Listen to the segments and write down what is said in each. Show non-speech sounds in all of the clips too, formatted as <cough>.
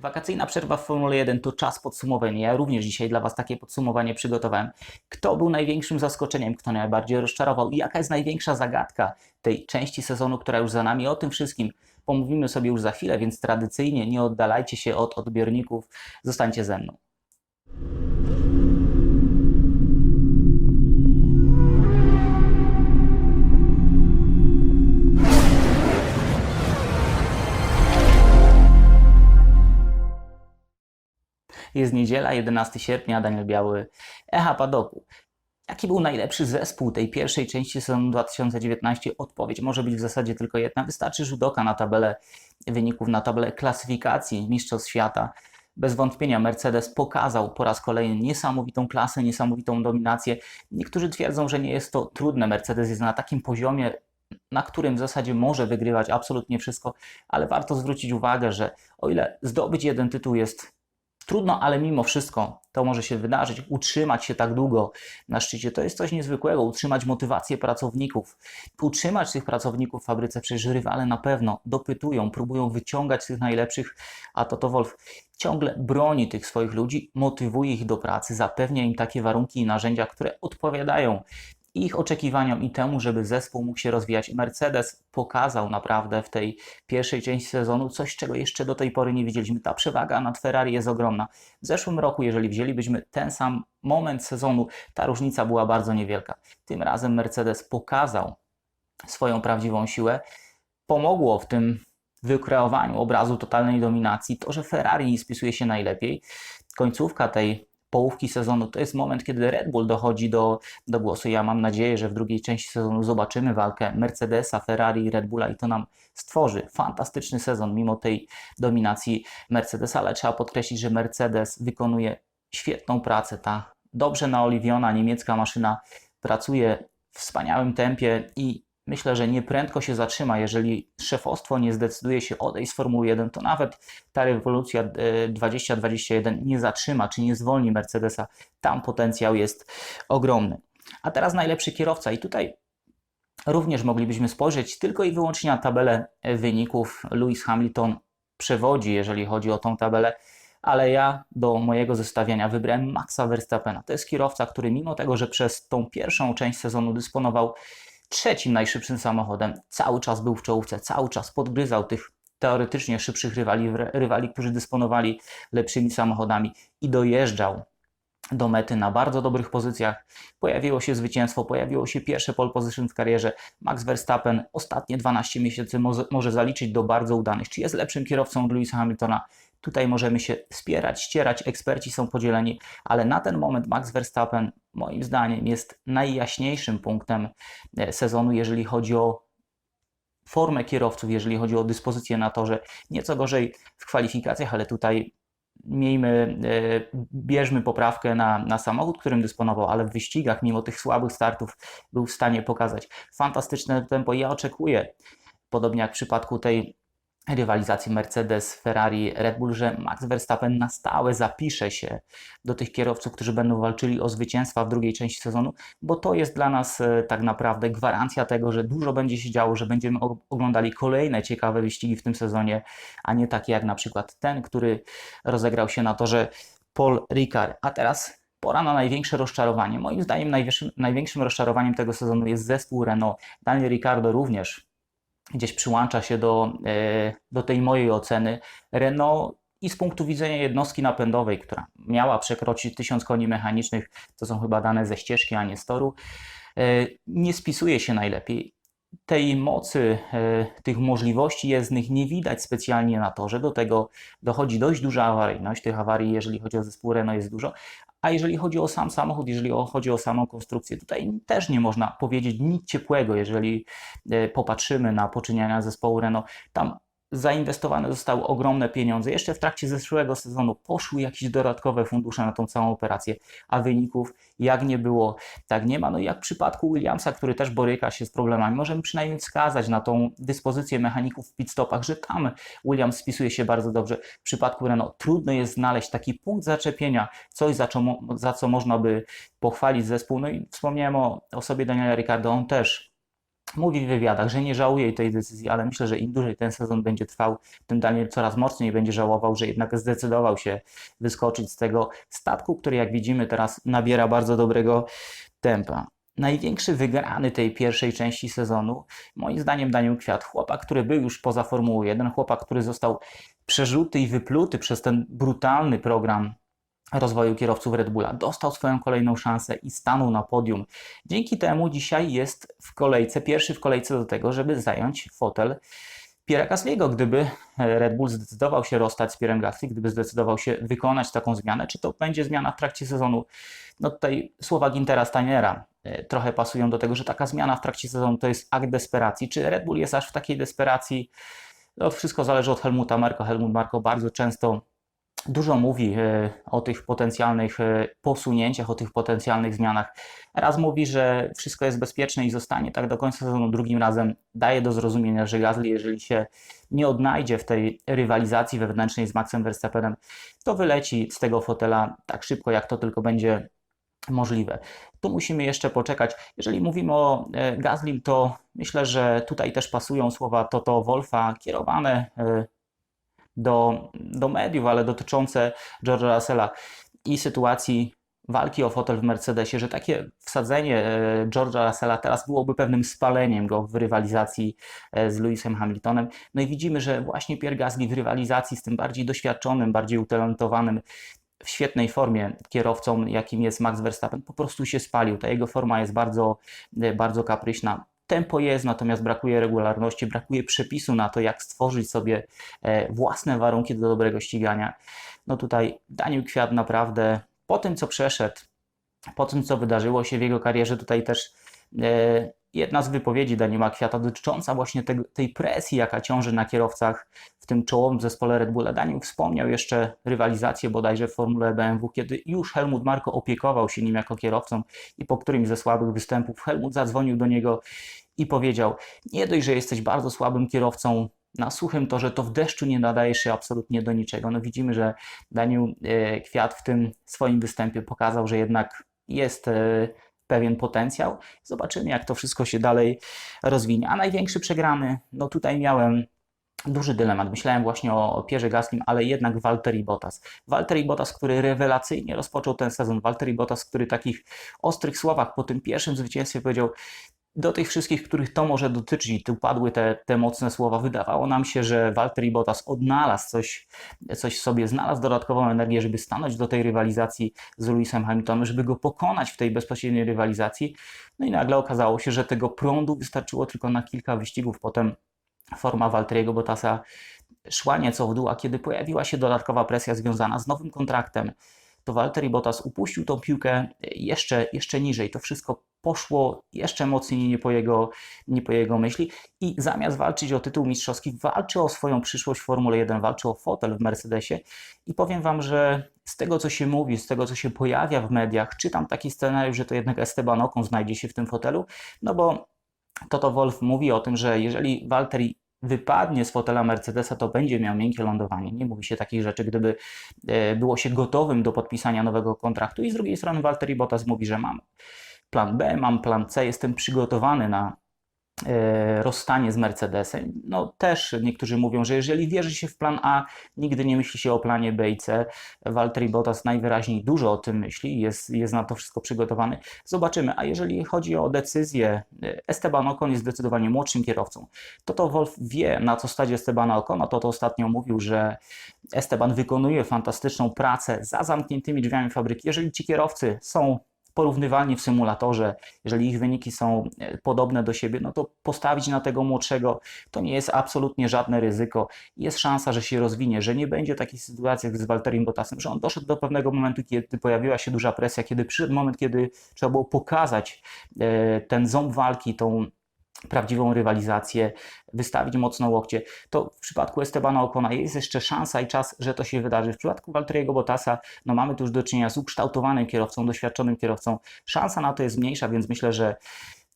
Wakacyjna przerwa w Formule 1 to czas podsumowania. Ja również dzisiaj dla Was takie podsumowanie przygotowałem. Kto był największym zaskoczeniem, kto najbardziej rozczarował i jaka jest największa zagadka tej części sezonu, która już za nami? O tym wszystkim pomówimy sobie już za chwilę, więc tradycyjnie nie oddalajcie się od odbiorników, zostańcie ze mną. Jest niedziela, 11 sierpnia, Daniel Biały, Echa Padoku. Jaki był najlepszy zespół tej pierwszej części sezonu 2019? Odpowiedź może być w zasadzie tylko jedna. Wystarczy rzudoka na tabelę wyników, na tabelę klasyfikacji Mistrzostw Świata. Bez wątpienia Mercedes pokazał po raz kolejny niesamowitą klasę, niesamowitą dominację. Niektórzy twierdzą, że nie jest to trudne. Mercedes jest na takim poziomie, na którym w zasadzie może wygrywać absolutnie wszystko, ale warto zwrócić uwagę, że o ile zdobyć jeden tytuł jest trudno, ale mimo wszystko to może się wydarzyć. Utrzymać się tak długo na szczycie to jest coś niezwykłego. Utrzymać motywację pracowników, utrzymać tych pracowników w fabryce. Przecież rywale na pewno dopytują, próbują wyciągać tych najlepszych, a Toto Wolf ciągle broni tych swoich ludzi, motywuje ich do pracy, zapewnia im takie warunki i narzędzia, które odpowiadają ich oczekiwaniom i temu, żeby zespół mógł się rozwijać. Mercedes pokazał naprawdę w tej pierwszej części sezonu coś, czego jeszcze do tej pory nie widzieliśmy. Ta przewaga nad Ferrari jest ogromna. W zeszłym roku, jeżeli wzięlibyśmy ten sam moment sezonu, ta różnica była bardzo niewielka. Tym razem Mercedes pokazał swoją prawdziwą siłę. Pomogło w tym wykreowaniu obrazu totalnej dominacji to, że Ferrari nie spisuje się najlepiej. Końcówka tej połówki sezonu to jest moment, kiedy Red Bull dochodzi do, do głosu. Ja mam nadzieję, że w drugiej części sezonu zobaczymy walkę Mercedesa, Ferrari i Red Bulla i to nam stworzy fantastyczny sezon mimo tej dominacji Mercedesa, ale trzeba podkreślić, że Mercedes wykonuje świetną pracę. Ta dobrze naoliwiona niemiecka maszyna pracuje w wspaniałym tempie i myślę, że nieprędko się zatrzyma. Jeżeli szefostwo nie zdecyduje się odejść z Formuły 1, to nawet ta rewolucja 2021 nie zatrzyma czy nie zwolni Mercedesa. Tam potencjał jest ogromny. A teraz najlepszy kierowca i tutaj również moglibyśmy spojrzeć tylko i wyłącznie na tabelę wyników. Lewis Hamilton przewodzi, jeżeli chodzi o tą tabelę ale ja do mojego zestawienia wybrałem Maxa Verstappena. To jest kierowca, który mimo tego, że przez tą pierwszą część sezonu dysponował trzecim najszybszym samochodem. Cały czas był w czołówce, cały czas podgryzał tych teoretycznie szybszych rywali, rywali, którzy dysponowali lepszymi samochodami i dojeżdżał do mety na bardzo dobrych pozycjach. Pojawiło się zwycięstwo, pojawiło się pierwsze pole position w karierze. Max Verstappen ostatnie 12 miesięcy może, zaliczyć do bardzo udanych. Czy jest lepszym kierowcą od Lewisa Hamiltona? Tutaj możemy się spierać, ścierać, eksperci są podzieleni, ale na ten moment Max Verstappen moim zdaniem jest najjaśniejszym punktem e, sezonu, jeżeli chodzi o formę kierowców, jeżeli chodzi o dyspozycję na torze. Nieco gorzej w kwalifikacjach, ale tutaj miejmy, e, bierzmy poprawkę na, na samochód, którym dysponował, ale w wyścigach, mimo tych słabych startów, był w stanie pokazać fantastyczne tempo. Ja oczekuję, podobnie jak w przypadku tej rywalizacji Mercedes, Ferrari, Red Bull, że Max Verstappen na stałe zapisze się do tych kierowców, którzy będą walczyli o zwycięstwa w drugiej części sezonu, bo to jest dla nas e, tak naprawdę gwarancja tego, że dużo będzie się działo, że będziemy oglądali kolejne ciekawe wyścigi w tym sezonie, a nie takie jak na przykład ten, który rozegrał się na torze Paul Ricard. A teraz pora na największe rozczarowanie. Moim zdaniem największym, rozczarowaniem tego sezonu jest zespół Renault. Daniel Ricciardo również gdzieś przyłącza się do, e, do tej mojej oceny. Renault i z punktu widzenia jednostki napędowej, która miała przekroczyć 1000 koni mechanicznych, to są chyba dane ze ścieżki, a nie z toru, e, nie spisuje się najlepiej. Tej mocy, e, tych możliwości jezdnych nie widać specjalnie na torze. Do tego dochodzi dość duża awaryjność. Tych awarii, jeżeli chodzi o zespół Renault, jest dużo. A jeżeli chodzi o sam samochód, jeżeli chodzi o samą konstrukcję, tutaj też nie można powiedzieć nic ciepłego, jeżeli e, popatrzymy na poczyniania zespołu Renault. Tam zainwestowane zostały ogromne pieniądze. Jeszcze w trakcie zeszłego sezonu poszły jakieś dodatkowe fundusze na tą całą operację, a wyników jak nie było, tak nie ma. No i jak w przypadku Williamsa, który też boryka się z problemami, możemy przynajmniej wskazać na tą dyspozycję mechaników w pitstopach, że tam Williams spisuje się bardzo dobrze. W przypadku Renault trudno jest znaleźć taki punkt zaczepienia, coś za co, za co można by pochwalić zespół. No i wspomniałem o osobie Daniela Ricardo, on też mówi w wywiadach, że nie żałuje tej decyzji, ale myślę, że im dłużej ten sezon będzie trwał, tym Daniel coraz mocniej będzie żałował, że jednak zdecydował się wyskoczyć z tego statku, który jak widzimy teraz nabiera bardzo dobrego tempa. Największy wygrany tej pierwszej części sezonu, moim zdaniem Daniel Kwiat, chłopak, który był już poza Formułą 1, chłopak, który został przerzuty i wypluty przez ten brutalny program rozwoju kierowców Red Bulla. Dostał swoją kolejną szansę i stanął na podium. Dzięki temu dzisiaj jest w kolejce, pierwszy w kolejce do tego, żeby zająć fotel Pierre Gasly'ego. Gdyby Red Bull zdecydował się rozstać z Pierre'em Gasly, gdyby zdecydował się wykonać taką zmianę, czy to będzie zmiana w trakcie sezonu? No tutaj słowa Gintera Steinera e, trochę pasują do tego, że taka zmiana w trakcie sezonu to jest akt desperacji. Czy Red Bull jest aż w takiej desperacji? No, wszystko zależy od Helmuta Marko. Helmut Marko bardzo często dużo mówi e, o tych potencjalnych e, posunięciach, o tych potencjalnych zmianach. Raz mówi, że wszystko jest bezpieczne i zostanie tak do końca sezonu, drugim razem daje do zrozumienia, że Gasly, jeżeli się nie odnajdzie w tej rywalizacji wewnętrznej z Maxem Verstappenem, to wyleci z tego fotela tak szybko, jak to tylko będzie możliwe. Tu musimy jeszcze poczekać. Jeżeli mówimy o e, Gaslim, to myślę, że tutaj też pasują słowa Toto Wolfa kierowane do, do mediów, ale dotyczące George'a Russella i sytuacji walki o fotel w Mercedesie, że takie wsadzenie e, George'a Russella teraz byłoby pewnym spaleniem go w rywalizacji e, z Lewisem Hamiltonem. No i widzimy, że właśnie Pierre Gasly w rywalizacji z tym bardziej doświadczonym, bardziej utalentowanym, w świetnej formie kierowcą, jakim jest Max Verstappen, po prostu się spalił. Ta jego forma jest bardzo, e, bardzo kapryśna. Tempo jest, natomiast brakuje regularności, brakuje przepisu na to, jak stworzyć sobie e, własne warunki do dobrego ścigania. No tutaj Daniel Kwiat naprawdę po tym, co przeszedł, po tym, co wydarzyło się w jego karierze, tutaj też e, jedna z wypowiedzi Daniela Kwiata dotycząca właśnie te, tej presji, jaka ciąży na kierowcach w tym czołowym zespole Red Bulla. Daniel wspomniał jeszcze rywalizację bodajże w Formule BMW, kiedy już Helmut Marko opiekował się nim jako kierowcą i po którymś ze słabych występów Helmut zadzwonił do niego i powiedział, nie dość, że jesteś bardzo słabym kierowcą na suchym torze, to w deszczu nie nadajesz się absolutnie do niczego. No widzimy, że Daniel e, Kwiat w tym swoim występie pokazał, że jednak jest e, pewien potencjał. Zobaczymy, jak to wszystko się dalej rozwinie. A największy przegrany, no tutaj miałem duży dylemat. Myślałem właśnie o Pierze Gaslim, ale jednak Walteri Bottas. Walteri Bottas, który rewelacyjnie rozpoczął ten sezon. Walteri Bottas, który takich ostrych słowach po tym pierwszym zwycięstwie powiedział do tych wszystkich, których to może dotyczyć, tu padły te, te mocne słowa, wydawało nam się, że Walteri Bottas odnalazł coś, coś sobie, znalazł dodatkową energię, żeby stanąć do tej rywalizacji z Lewisem Hamiltonem, żeby go pokonać w tej bezpośredniej rywalizacji. No i nagle okazało się, że tego prądu wystarczyło tylko na kilka wyścigów. Potem forma Walteriego Bottasa szła nieco w dół, a kiedy pojawiła się dodatkowa presja związana z nowym kontraktem, to Walteri Bottas upuścił tą piłkę jeszcze, jeszcze niżej. To wszystko poszło jeszcze mocniej nie po, jego, nie po jego myśli. I zamiast walczyć o tytuł mistrzowski, walczy o swoją przyszłość w Formule 1, walczy o fotel w Mercedesie. I powiem Wam, że z tego co się mówi, z tego co się pojawia w mediach, czytam taki scenariusz, że to jednak Esteban Ocon znajdzie się w tym fotelu, no bo Toto Wolf mówi o tym, że jeżeli Walteri wypadnie z fotela Mercedesa, to będzie miał miękkie lądowanie. Nie mówi się takich rzeczy, gdyby e, było się gotowym do podpisania nowego kontraktu. I z drugiej strony Walteri Bottas mówi, że mam plan B, mam plan C, jestem przygotowany na rozstanie z Mercedesem. No też niektórzy mówią, że jeżeli wierzy się w plan A, nigdy nie myśli się o planie B i C. Valtteri Bottas najwyraźniej dużo o tym myśli, jest, jest na to wszystko przygotowany. Zobaczymy. A jeżeli chodzi o decyzję, e, Esteban Ocon jest zdecydowanie młodszym kierowcą. To to Wolf wie, na co stać Estebana Ocona. To to ostatnio mówił, że Esteban wykonuje fantastyczną pracę za zamkniętymi drzwiami fabryki. Jeżeli ci kierowcy są porównywalni w symulatorze, jeżeli ich wyniki są e, podobne do siebie, no to postawić na tego młodszego to nie jest absolutnie żadne ryzyko. Jest szansa, że się rozwinie, że nie będzie takiej sytuacji jak z Walterim Bottasem, że on doszedł do pewnego momentu, kiedy pojawiła się duża presja, kiedy przyszedł moment, kiedy trzeba było pokazać e, ten ząb walki, tą prawdziwą rywalizację, wystawić mocno łokcie, to w przypadku Estebana Ocona jest jeszcze szansa i czas, że to się wydarzy. W przypadku Walteriego Bottasa, no mamy tu już do czynienia z ukształtowanym kierowcą, doświadczonym kierowcą. Szansa na to jest mniejsza, więc myślę, że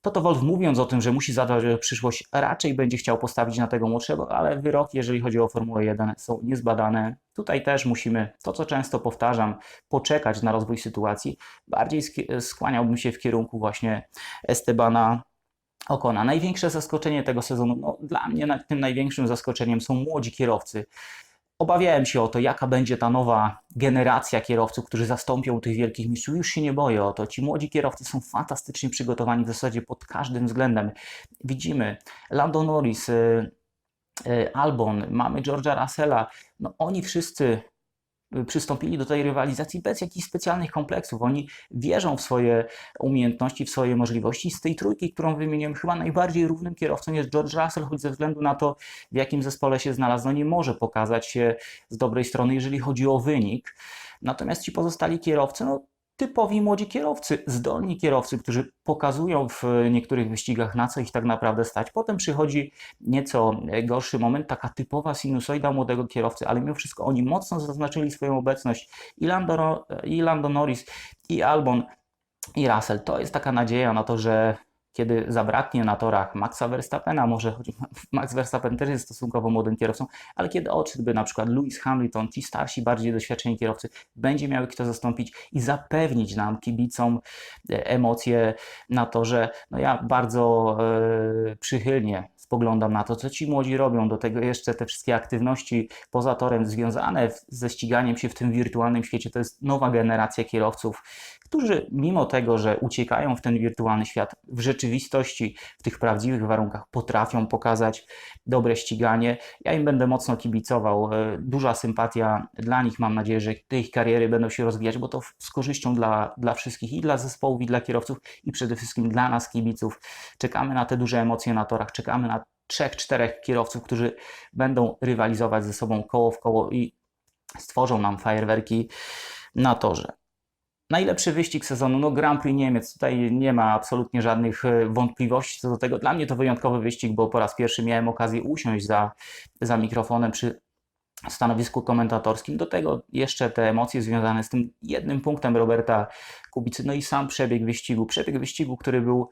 Toto Wolf mówiąc o tym, że musi zadbać o przyszłość, raczej będzie chciał postawić na tego młodszego, ale wyroki, jeżeli chodzi o Formułę 1, są niezbadane. Tutaj też musimy, to co często powtarzam, poczekać na rozwój sytuacji. Bardziej skłaniałbym się w kierunku właśnie Estebana Okona. Największe zaskoczenie tego sezonu, no, dla mnie tym największym zaskoczeniem są młodzi kierowcy. Obawiałem się o to, jaka będzie ta nowa generacja kierowców, którzy zastąpią tych wielkich mistrzów. Już się nie boję o to. Ci młodzi kierowcy są fantastycznie przygotowani w zasadzie pod każdym względem. Widzimy Lando Norris, y, y, Albon, mamy George'a Russella. No, oni wszyscy przystąpili do tej rywalizacji bez jakichś specjalnych kompleksów. Oni wierzą w swoje umiejętności, w swoje możliwości. Z tej trójki, którą wymieniłem, chyba najbardziej równym kierowcą jest George Russell, choć ze względu na to, w jakim zespole się znalazł, no nie może pokazać się z dobrej strony, jeżeli chodzi o wynik. Natomiast ci pozostali kierowcy, no typowi młodzi kierowcy, zdolni kierowcy, którzy pokazują w niektórych wyścigach, na co ich tak naprawdę stać. Potem przychodzi nieco gorszy moment, taka typowa sinusoida młodego kierowcy, ale mimo wszystko oni mocno zaznaczyli swoją obecność. I Lando, i Lando Norris, i Albon, i Russell. To jest taka nadzieja na to, że kiedy zabraknie na torach Maxa Verstappena, może choć <laughs> Max Verstappen też jest stosunkowo młodym kierowcą, ale kiedy odszedłby na przykład Lewis Hamilton, ci starsi, bardziej doświadczeni kierowcy, będzie miał kto zastąpić i zapewnić nam, kibicom, e, emocje na to, że no ja bardzo e, przychylnie spoglądam na to, co ci młodzi robią. Do tego jeszcze te wszystkie aktywności poza torem związane ze ściganiem się w tym wirtualnym świecie. To jest nowa generacja kierowców, którzy mimo tego, że uciekają w ten wirtualny świat, w rzeczywistości, w tych prawdziwych warunkach potrafią pokazać dobre ściganie. Ja im będę mocno kibicował. E, Duża sympatia dla nich. Mam nadzieję, że te ich kariery będą się rozwijać, bo to z korzyścią dla, dla wszystkich i dla zespołów, i dla kierowców, i przede wszystkim dla nas, kibiców. Czekamy na te duże emocje na torach, czekamy na trzech, czterech kierowców, którzy będą rywalizować ze sobą koło w koło i stworzą nam fajerwerki na torze. Najlepszy wyścig sezonu, no Grand Prix Niemiec. Tutaj nie ma absolutnie żadnych e, wątpliwości co do tego. Dla mnie to wyjątkowy wyścig, bo po raz pierwszy miałem okazję usiąść za, za mikrofonem przy stanowisku komentatorskim. Do tego jeszcze te emocje związane z tym jednym punktem Roberta Kubicy, no i sam przebieg wyścigu. Przebieg wyścigu, który był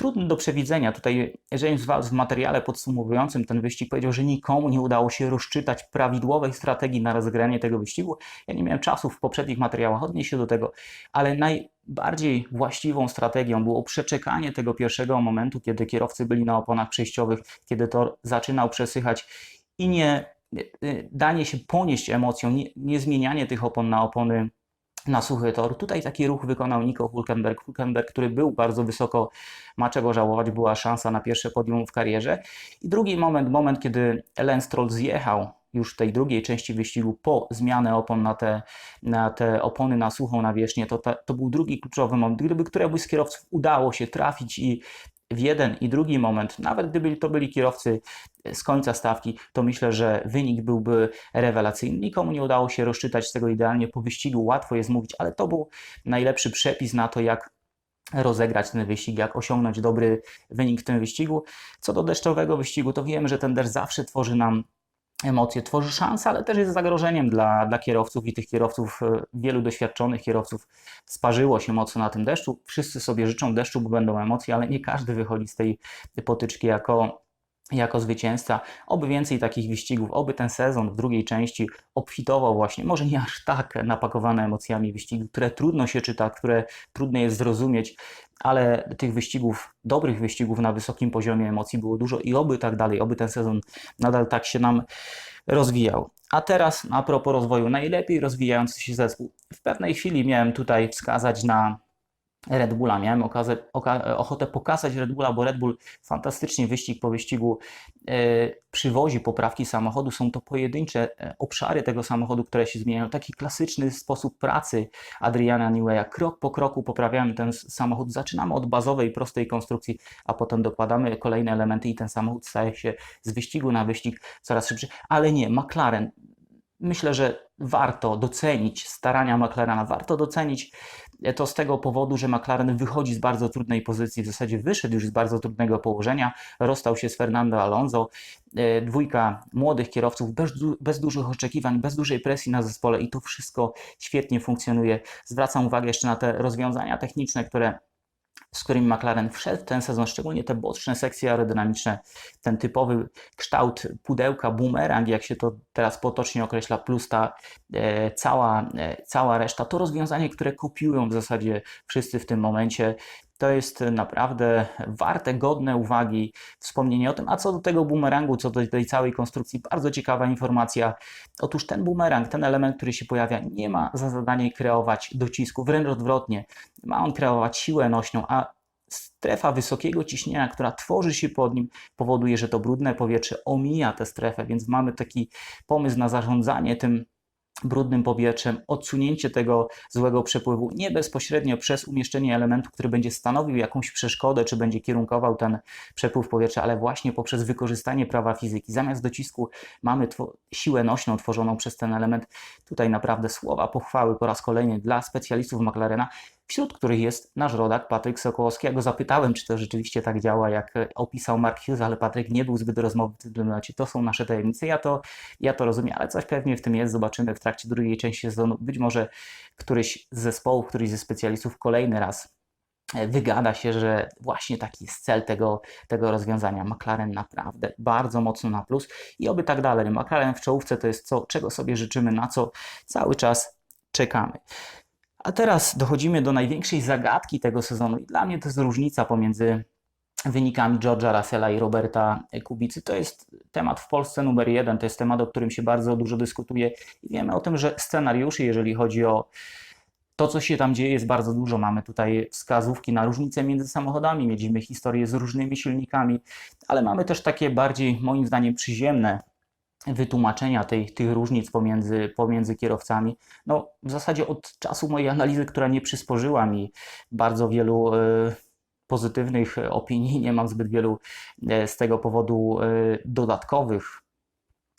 trudny do przewidzenia. Tutaj James Walls w materiale podsumowującym ten wyścig powiedział, że nikomu nie udało się rozczytać prawidłowej strategii na rozegranie tego wyścigu. Ja nie miałem czasu w poprzednich materiałach odnieść się do tego, ale najbardziej właściwą strategią było przeczekanie tego pierwszego momentu, kiedy kierowcy byli na oponach przejściowych, kiedy tor zaczynał przesychać i nie y, danie się ponieść emocjom, nie, nie zmienianie tych opon na opony na suchy tor. Tutaj taki ruch wykonał Nico Hulkenberg. Hulkenberg, który był bardzo wysoko, ma czego żałować, była szansa na pierwsze podium w karierze. I drugi moment, moment, kiedy Lance Stroll zjechał już w tej drugiej części wyścigu po zmianę opon na te, na te opony na suchą nawierzchnię, to, to był drugi kluczowy moment. Gdyby któremuś z kierowców udało się trafić i w jeden i drugi moment, nawet gdyby to byli kierowcy z końca stawki, to myślę, że wynik byłby rewelacyjny. Nikomu nie udało się rozczytać z tego idealnie po wyścigu, łatwo jest mówić, ale to był najlepszy przepis na to, jak rozegrać ten wyścig, jak osiągnąć dobry wynik w tym wyścigu. Co do deszczowego wyścigu, to wiemy, że ten deszcz zawsze tworzy nam emocje, tworzy szansę, ale też jest zagrożeniem dla, dla kierowców i tych kierowców, e, wielu doświadczonych kierowców sparzyło się mocno na tym deszczu. Wszyscy sobie życzą deszczu, bo będą emocje, ale nie każdy wychodzi z tej potyczki jako, jako zwycięzca. Oby więcej takich wyścigów, oby ten sezon w drugiej części obfitował właśnie, może nie aż tak napakowane emocjami wyścigi, które trudno się czyta, które trudno jest zrozumieć, ale tych wyścigów, dobrych wyścigów na wysokim poziomie emocji było dużo i oby tak dalej, oby ten sezon nadal tak się nam rozwijał. A teraz a propos rozwoju, najlepiej rozwijający się zespół. W pewnej chwili miałem tutaj wskazać na Red Bulla. Miałem okazę, oka, ochotę pokazać Red Bulla, bo Red Bull fantastycznie wyścig po wyścigu e, przywozi poprawki samochodu. Są to pojedyncze e, obszary tego samochodu, które się zmieniają. Taki klasyczny sposób pracy Adriana Neweya. Krok po kroku poprawiamy ten samochód. Zaczynamy od bazowej, prostej konstrukcji, a potem dokładamy kolejne elementy i ten samochód staje się z wyścigu na wyścig coraz szybszy. Ale nie, McLaren myślę, że warto docenić starania McLarena, warto docenić to z tego powodu, że McLaren wychodzi z bardzo trudnej pozycji, w zasadzie wyszedł już z bardzo trudnego położenia, rozstał się z Fernando Alonso, E, dwójka młodych kierowców bez, bez dużych oczekiwań, bez dużej presji na zespole i to wszystko świetnie funkcjonuje. Zwracam uwagę jeszcze na te rozwiązania techniczne, które z którymi McLaren wszedł ten sezon, szczególnie te boczne sekcje aerodynamiczne, ten typowy kształt pudełka, boomerang, jak się to teraz potocznie określa, plus ta e, cała, e, cała reszta, to rozwiązanie, które kopiują w zasadzie wszyscy w tym momencie To jest naprawdę warte, godne uwagi wspomnienie o tym. A co do tego bumerangu, co do tej całej konstrukcji, bardzo ciekawa informacja. Otóż ten bumerang, ten element, który się pojawia, nie ma za zadanie kreować docisku, wręcz odwrotnie. Ma on kreować siłę nośną, a strefa wysokiego ciśnienia, która tworzy się pod nim, powoduje, że to brudne powietrze omija tę strefę, więc mamy taki pomysł na zarządzanie tym brudnym powietrzem, odsunięcie tego złego przepływu nie bezpośrednio przez umieszczenie elementu, który będzie stanowił jakąś przeszkodę, czy będzie kierunkował ten przepływ powietrza, ale właśnie poprzez wykorzystanie prawa fizyki. Zamiast docisku mamy siłę nośną tworzoną przez ten element. Tutaj naprawdę słowa pochwały po raz kolejny dla specjalistów McLarena wśród których jest nasz rodak Patryk Sokołowski. Ja go zapytałem, czy to rzeczywiście tak działa, jak opisał Mark Hughes, ale Patryk nie był zbyt rozmowy w tym temacie. To są nasze tajemnice. Ja to, ja to rozumiem, ale coś pewnie w tym jest. Zobaczymy w trakcie drugiej części sezonu. Być może któryś z zespołów, któryś ze specjalistów kolejny raz e, wygada się, że właśnie taki jest cel tego, tego rozwiązania. McLaren naprawdę bardzo mocno na plus i oby tak dalej. McLaren w czołówce to jest co, czego sobie życzymy, na co cały czas czekamy. A teraz dochodzimy do największej zagadki tego sezonu i dla mnie to jest różnica pomiędzy wynikami George'a Russella i Roberta Kubicy. To jest temat w Polsce numer jeden, to jest temat, o którym się bardzo dużo dyskutuje i wiemy o tym, że scenariuszy, jeżeli chodzi o to, co się tam dzieje, jest bardzo dużo. Mamy tutaj wskazówki na różnice między samochodami, mieliśmy historię z różnymi silnikami, ale mamy też takie bardziej, moim zdaniem, przyziemne wytłumaczenia tej, tych różnic pomiędzy, pomiędzy kierowcami. No, w zasadzie od czasu mojej analizy, która nie przysporzyła mi bardzo wielu y, pozytywnych opinii, nie mam zbyt wielu y, z tego powodu y, dodatkowych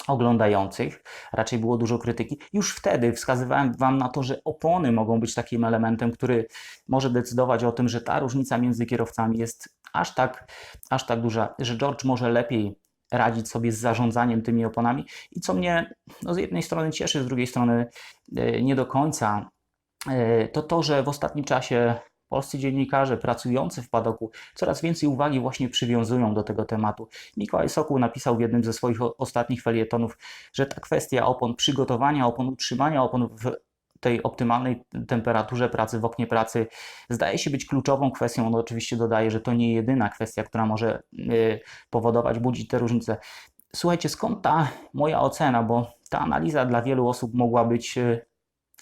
oglądających, raczej było dużo krytyki. Już wtedy wskazywałem Wam na to, że opony mogą być takim elementem, który może decydować o tym, że ta różnica między kierowcami jest aż tak, aż tak duża, że George może lepiej radzić sobie z zarządzaniem tymi oponami i co mnie no z jednej strony cieszy, z drugiej strony e, nie do końca, e, to to, że w ostatnim czasie polscy dziennikarze pracujący w padoku coraz więcej uwagi właśnie przywiązują do tego tematu. Mikołaj Sokół napisał w jednym ze swoich ostatnich felietonów, że ta kwestia opon, przygotowania opon, utrzymania opon w tej optymalnej temperaturze pracy w oknie pracy zdaje się być kluczową kwestią. On oczywiście dodaje, że to nie jedyna kwestia, która może y, powodować, budzić te różnice. Słuchajcie, skąd ta moja ocena, bo ta analiza dla wielu osób mogła być y,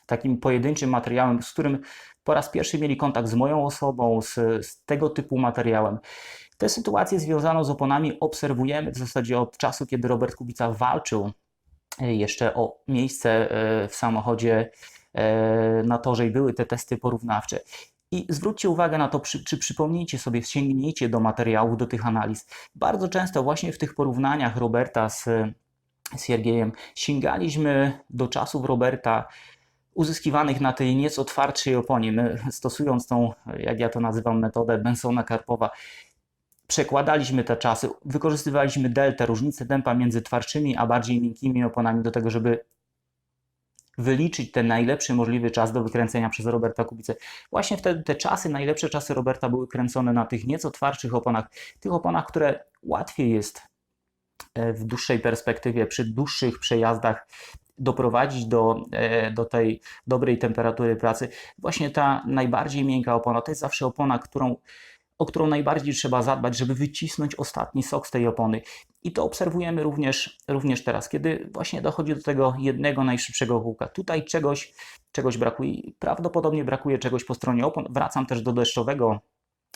takim pojedynczym materiałem, z którym po raz pierwszy mieli kontakt z moją osobą, z, z tego typu materiałem. Tę sytuację związaną z oponami obserwujemy w zasadzie od czasu, kiedy Robert Kubica walczył y, jeszcze o miejsce w samochodzie na torze i były te testy porównawcze. I zwróćcie uwagę na to, czy, czy przypomnijcie sobie, sięgnijcie do materiałów, do tych analiz. Bardzo często właśnie w tych porównaniach Roberta z Siergiejem sięgaliśmy do czasów Roberta uzyskiwanych na tej nieco twardszej oponie. My stosując tą, jak ja to nazywam, metodę Bensona-Karpowa, przekładaliśmy te czasy, wykorzystywaliśmy deltę, różnicę tempa między twardszymi a bardziej miękkimi oponami do tego, żeby wyliczyć ten najlepszy możliwy czas do wykręcenia przez Roberta Kubicę. Właśnie wtedy te czasy, najlepsze czasy Roberta były kręcone na tych nieco twardszych oponach, tych oponach, które łatwiej jest e, w dłuższej perspektywie, przy dłuższych przejazdach doprowadzić do, e, do tej dobrej temperatury pracy. Właśnie ta najbardziej miękka opona to jest zawsze opona, którą o którą najbardziej trzeba zadbać, żeby wycisnąć ostatni sok z tej opony. I to obserwujemy również, również teraz, kiedy właśnie dochodzi do tego jednego najszybszego kółka. Tutaj czegoś, czegoś brakuje. Prawdopodobnie brakuje czegoś po stronie opon. Wracam też do deszczowego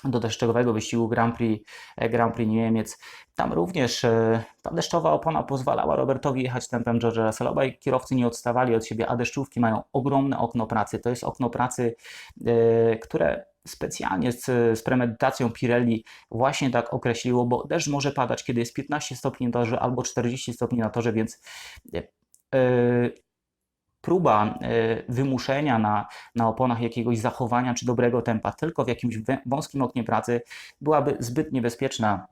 do deszczowego wyścigu Grand Prix, e, Grand Prix Niemiec. Tam również e, ta deszczowa opona pozwalała Robertowi jechać tempem George'a Russella. Obaj kierowcy nie odstawali od siebie, a deszczówki mają ogromne okno pracy. To jest okno pracy, e, które specjalnie z, z premedytacją Pirelli właśnie tak określiło, bo deszcz może padać, kiedy jest 15 stopni na torze albo 40 stopni na torze, więc yy, próba yy, wymuszenia na, na oponach jakiegoś zachowania czy dobrego tempa tylko w jakimś wąskim oknie pracy byłaby zbyt niebezpieczna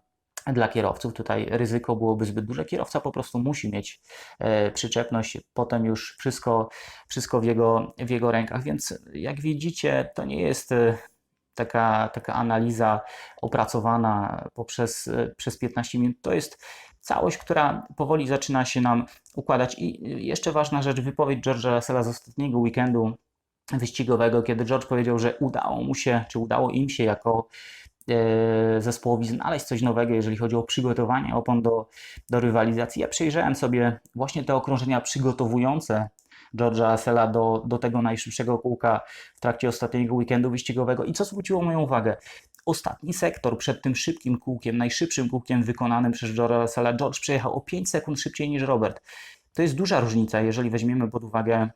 dla kierowców. Tutaj ryzyko byłoby zbyt duże. Kierowca po prostu musi mieć e, przyczepność, potem już wszystko, wszystko w, jego, w jego rękach. Więc jak widzicie, to nie jest e, taka, taka analiza opracowana poprzez, przez 15 minut, to jest całość, która powoli zaczyna się nam układać. I jeszcze ważna rzecz, wypowiedź George'a Russella z ostatniego weekendu wyścigowego, kiedy George powiedział, że udało mu się, czy udało im się jako e, zespołowi znaleźć coś nowego, jeżeli chodzi o przygotowanie opon do, do rywalizacji. Ja przejrzałem sobie właśnie te okrążenia przygotowujące George'a Russella do, do tego najszybszego kółka w trakcie ostatniego weekendu wyścigowego i co zwróciło moją uwagę? Ostatni sektor przed tym szybkim kółkiem, najszybszym kółkiem wykonanym przez George'a Russella, George przejechał o 5 sekund szybciej niż Robert. To jest duża różnica, jeżeli weźmiemy pod uwagę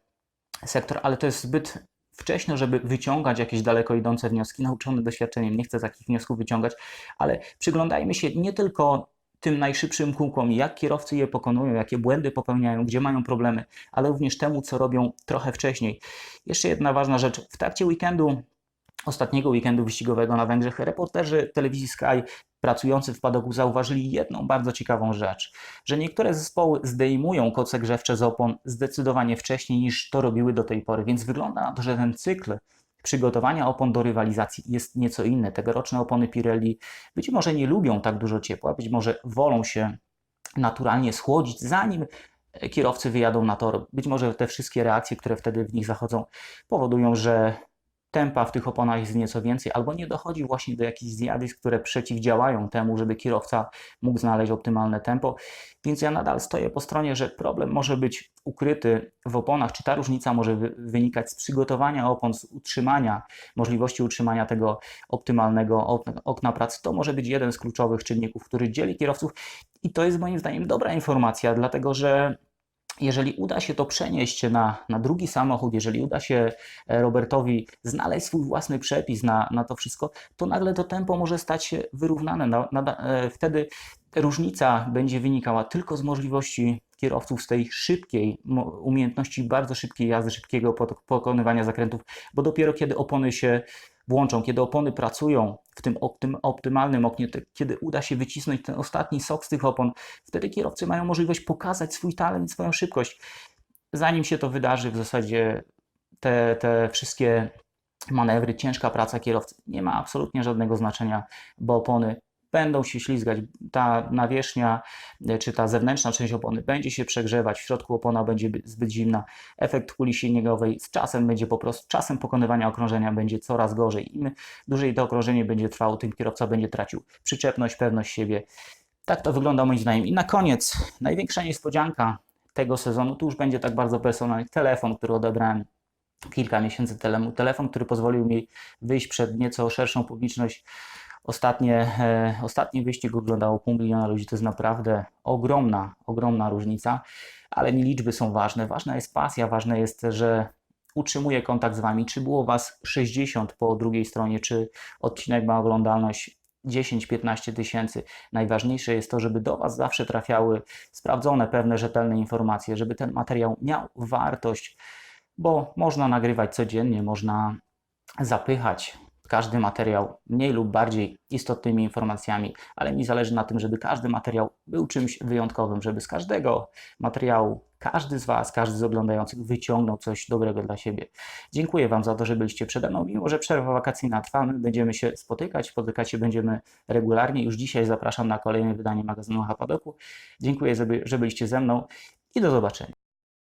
sektor, ale to jest zbyt wcześnie, żeby wyciągać jakieś daleko idące wnioski. Nauczony doświadczeniem nie chcę takich wniosków wyciągać, ale przyglądajmy się nie tylko tym najszybszym kółkom, jak kierowcy je pokonują, jakie błędy popełniają, gdzie mają problemy, ale również temu, co robią trochę wcześniej. Jeszcze jedna ważna rzecz. W trakcie weekendu, ostatniego weekendu wyścigowego na Węgrzech, reporterzy telewizji Sky pracujący w padoku zauważyli jedną bardzo ciekawą rzecz, że niektóre zespoły zdejmują koce grzewcze z opon zdecydowanie wcześniej niż to robiły do tej pory, więc wygląda na to, że ten cykl przygotowania opon do rywalizacji jest nieco inny. Tegoroczne opony Pirelli być może nie lubią tak dużo ciepła, być może wolą się naturalnie schłodzić, zanim kierowcy wyjadą na tor. Być może te wszystkie reakcje, które wtedy w nich zachodzą, powodują, że tempa w tych oponach jest nieco więcej, albo nie dochodzi właśnie do jakichś zjawisk, które przeciwdziałają temu, żeby kierowca mógł znaleźć optymalne tempo. Więc ja nadal stoję po stronie, że problem może być ukryty w oponach, czy ta różnica może wy wynikać z przygotowania opon, z utrzymania, możliwości utrzymania tego optymalnego okna pracy. To może być jeden z kluczowych czynników, który dzieli kierowców i to jest moim zdaniem dobra informacja, dlatego że jeżeli uda się to przenieść na, na drugi samochód, jeżeli uda się e, Robertowi znaleźć swój własny przepis na, na to wszystko, to nagle to tempo może stać się wyrównane. Na, na, e, wtedy różnica będzie wynikała tylko z możliwości kierowców z tej szybkiej umiejętności bardzo szybkiej jazdy, szybkiego pokonywania zakrętów, bo dopiero kiedy opony się włączą, kiedy opony pracują w tym optym, optymalnym oknie, kiedy uda się wycisnąć ten ostatni sok z tych opon, wtedy kierowcy mają możliwość pokazać swój talent, swoją szybkość. Zanim się to wydarzy, w zasadzie te, te wszystkie manewry, ciężka praca kierowcy nie ma absolutnie żadnego znaczenia, bo opony będą się ślizgać. Ta nawierzchnia, e, czy ta zewnętrzna część opony będzie się przegrzewać, w środku opona będzie zbyt zimna. Efekt kuli silnikowej z czasem będzie po prostu, czasem pokonywania okrążenia będzie coraz gorzej. Im dłużej to okrążenie będzie trwało, tym kierowca będzie tracił przyczepność, pewność siebie. Tak to wygląda moim zdaniem. I na koniec, największa niespodzianka tego sezonu, tu już będzie tak bardzo personalny, telefon, który odebrałem kilka miesięcy temu. Telefon, który pozwolił mi wyjść przed nieco szerszą publiczność Ostatnie, e, ostatni wyścig oglądało pół miliona ludzi, to jest naprawdę ogromna, ogromna różnica, ale nie liczby są ważne. Ważna jest pasja, ważne jest, że utrzymuję kontakt z Wami. Czy było Was 60 po drugiej stronie, czy odcinek ma oglądalność 10-15 tysięcy. Najważniejsze jest to, żeby do Was zawsze trafiały sprawdzone, pewne, rzetelne informacje, żeby ten materiał miał wartość, bo można nagrywać codziennie, można zapychać każdy materiał mniej lub bardziej istotnymi informacjami, ale mi zależy na tym, żeby każdy materiał był czymś wyjątkowym, żeby z każdego materiału każdy z Was, każdy z oglądających wyciągnął coś dobrego dla siebie. Dziękuję Wam za to, że byliście przede mną. Mimo, że przerwa wakacyjna trwa, my będziemy się spotykać, spotykać się będziemy regularnie. Już dzisiaj zapraszam na kolejne wydanie magazynu Hapadoku. Dziękuję, że byliście ze mną i do zobaczenia.